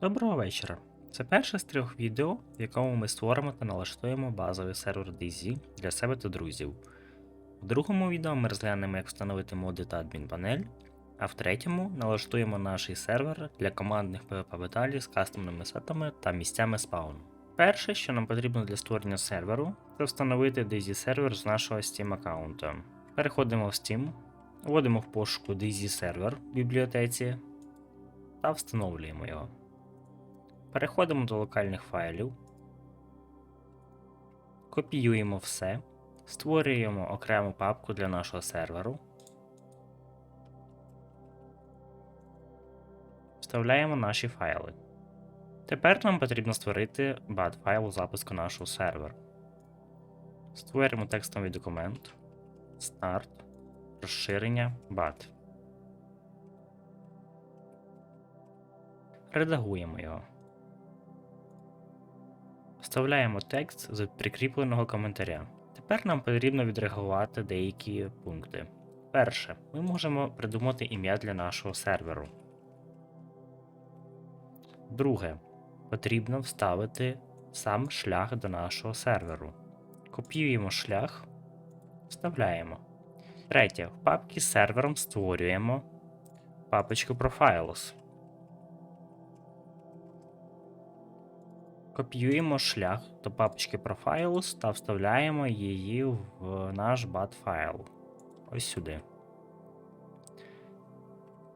Доброго вечора. Це перше з трьох відео, в якому ми створимо та налаштуємо базовий сервер DayZ для себе та друзів. В другому відео ми розглянемо, як встановити моди та адмінпанель, а в третьому налаштуємо наш сервер для командних PvP баталій з кастомними сетами та місцями спауну. Перше, що нам потрібно для створення серверу, це встановити DayZ сервер з нашого Steam аккаунту. Переходимо в Steam, вводимо в пошуку DayZ сервер в бібліотеці та встановлюємо його. Переходимо до локальних файлів, копіюємо все, створюємо окрему папку для нашого серверу, вставляємо наші файли. Тепер нам потрібно створити BAT файл запуску нашого серверу. Створюємо текстовий документ, старт, розширення BAT. Редагуємо його. Вставляємо текст з прикріпленого коментаря. Тепер нам потрібно відреагувати деякі пункти. Перше, ми можемо придумати ім'я для нашого серверу. Друге, потрібно вставити сам шлях до нашого серверу. Копіюємо шлях, вставляємо. Третє, в папці з сервером створюємо папочку Profiles. Копіюємо шлях до папочки Profiles та вставляємо її в наш BAT файл. Ось сюди.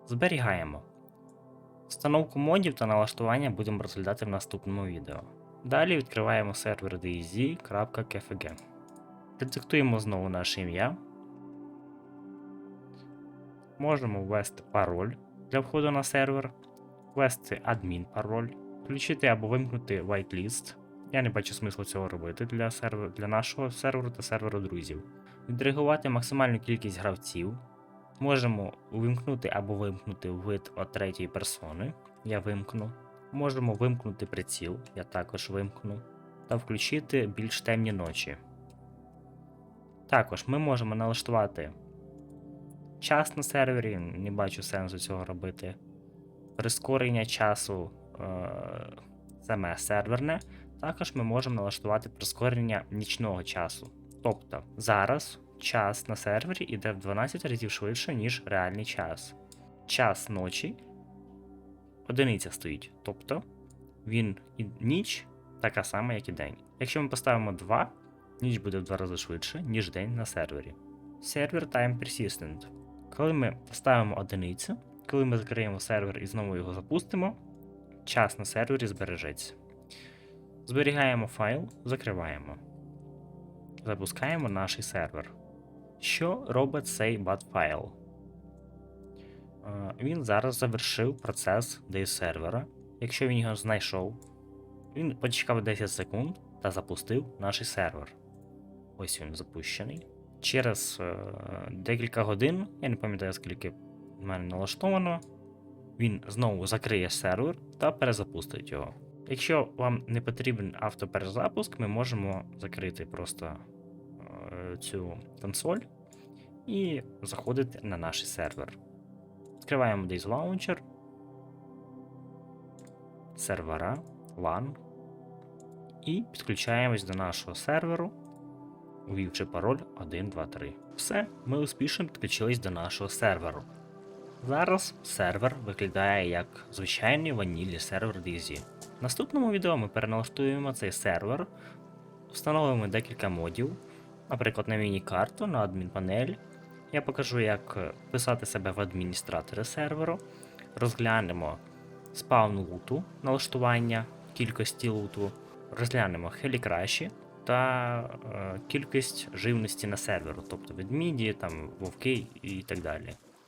Зберігаємо. Встановку модів та налаштування будемо розглядати в наступному відео. Далі відкриваємо сервер dz.kfg. Редактуємо знову наше ім'я. Можемо ввести пароль для входу на сервер, ввести адмін пароль включити або вимкнути whitelist. Я не бачу смислу цього робити для сервер, для нашого серверу та серверу друзів. Відреагувати максимальну кількість гравців. Можемо увімкнути або вимкнути вид от третьої персони. Я вимкну. Можемо вимкнути приціл, я також вимкну. Та включити більш темні ночі. Також ми можемо налаштувати час на сервері, не бачу сенсу цього робити. Прискорення часу саме серверне, також ми можемо налаштувати прискорення нічного часу. Тобто зараз час на сервері йде в 12 разів швидше, ніж реальний час. Час ночі одиниця стоїть, тобто він і ніч така сама, як і день. Якщо ми поставимо 2, ніч буде в 2 рази швидше, ніж день на сервері. Сервер Time Persistent. Коли ми поставимо одиницю, коли ми закриємо сервер і знову його запустимо, час на сервері збережеться. Зберігаємо файл, закриваємо. Запускаємо наш сервер. Що робить цей BAT файл? Е, Він зараз завершив процес day сервера. Якщо він його знайшов, він почекав 10 секунд та запустив наш сервер. Ось він запущений. Через е, декілька годин, я не пам'ятаю, скільки в мене налаштовано, він знову закриє сервер та перезапустить його. Якщо вам не потрібен автоперезапуск, ми можемо закрити просто е, цю консоль і заходити на наш сервер. Відкриваємо Days Launcher, сервера, LAN і підключаємось до нашого серверу, увівши пароль 123. Все, ми успішно підключились до нашого серверу. Зараз сервер виглядає як звичайний ванільний сервер DayZ. В наступному відео ми переналаштуємо цей сервер, встановимо декілька модів, наприклад, на міні-карту, на адмінпанель. Я покажу, як писати себе в адміністратори серверу, розглянемо спаун луту, налаштування кількості луту, розглянемо хелікраші та е, кількість живності на серверу, тобто ведміді, там, вовки і так далі.